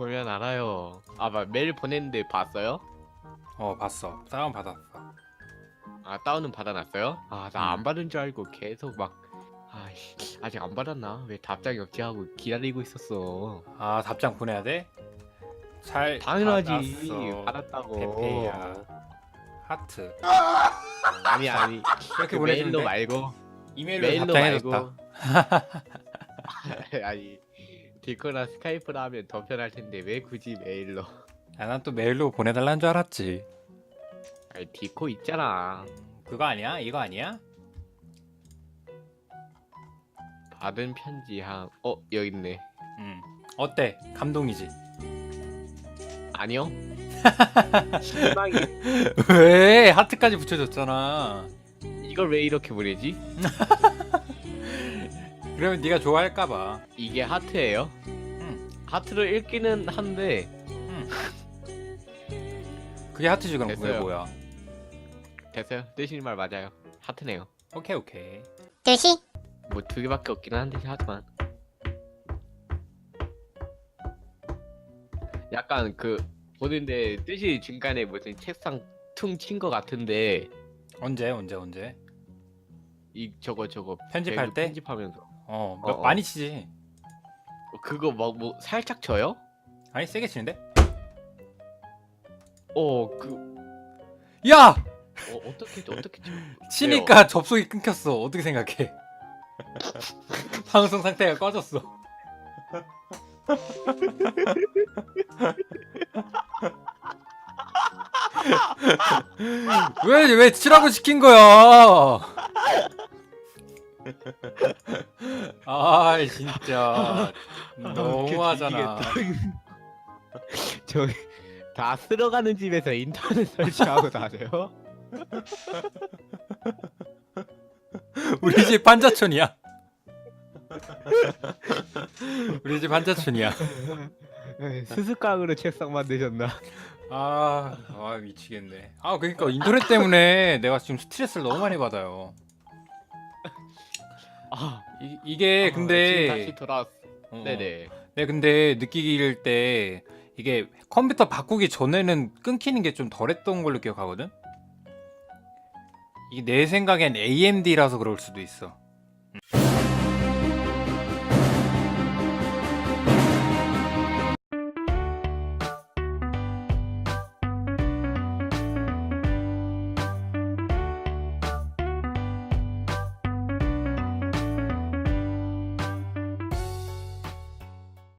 보면 알아요. 아, 막 메일 보냈는데 봤어요? 어 봤어 다운 받았어 아, 다운은 받아놨어요? 아, 나안 음. 받은 줄 알고 계속 막 아이씨, 아직 안 받았나? 왜 답장이 없지 하고 기다리고 있었어. 아 답장 보내야 돼? 잘 당연하지. 받았어. 받았다고. 페페야 하트 아니 아니. 이렇게 그 메일로 돼? 말고 이메일로 메일로 답장해줬다 말고. 아니 디코나 스카이프로 하면 더 편할 텐데 왜 굳이 메일로? 아, 난 또 메일로 보내달라는 줄 알았지 아니 디코 있잖아. 그거 아니야? 이거 아니야? 받은 편지 한. 어 여기 있네. 응 어때? 감동이지? 아니요. 실망이. 왜? 하트까지 붙여줬잖아 이걸 왜 이렇게 보내지? 그러면 네가 좋아할까봐 이게 하트예요? 응. 하트를 읽기는 한데 그게 하트지 그럼 그게 됐어요. 뭐야 됐어요. 뜨시는 말 맞아요. 하트네요. 오케이 오케이 뜻이 뭐두 개밖에 없기는 한데 하지만 약간 그 보는데 뜻이 중간에 무슨 책상 퉁 친 거 같은데 언제 언제 언제 이 저거 저거 편집할 배그 때? 편집하면서 어, 어, 어. 많이 치지 그거 막 뭐 살짝 져요? 아니 세게 치는데? 어 그 야! 어, 어떻게 어떻게 쳐? 치니까 접속이 끊겼어 어떻게 생각해 방송 상태가 꺼졌어 왜, 왜 치라고 시킨 거야? 아, 진짜. 너무하잖아. 저기 다 쓸어가는 집에서 인터넷 설치하고 다녀요? 우리 집 반자촌이야. 우리 집 반자촌이야. 수수깡으로 책상 만드셨나? 아, 아 미치겠네. 아, 그러니까 인터넷 때문에 내가 지금 스트레스를 너무 많이 받아요. 아, 이, 이게 아, 지금 근데 다시 돌아왔. 어, 네네. 네, 근데 느끼길 때 이게 컴퓨터 바꾸기 전에는 끊기는 게 좀 덜했던 걸로 기억하거든. 이게 내 생각엔 AMD라서 그럴 수도 있어.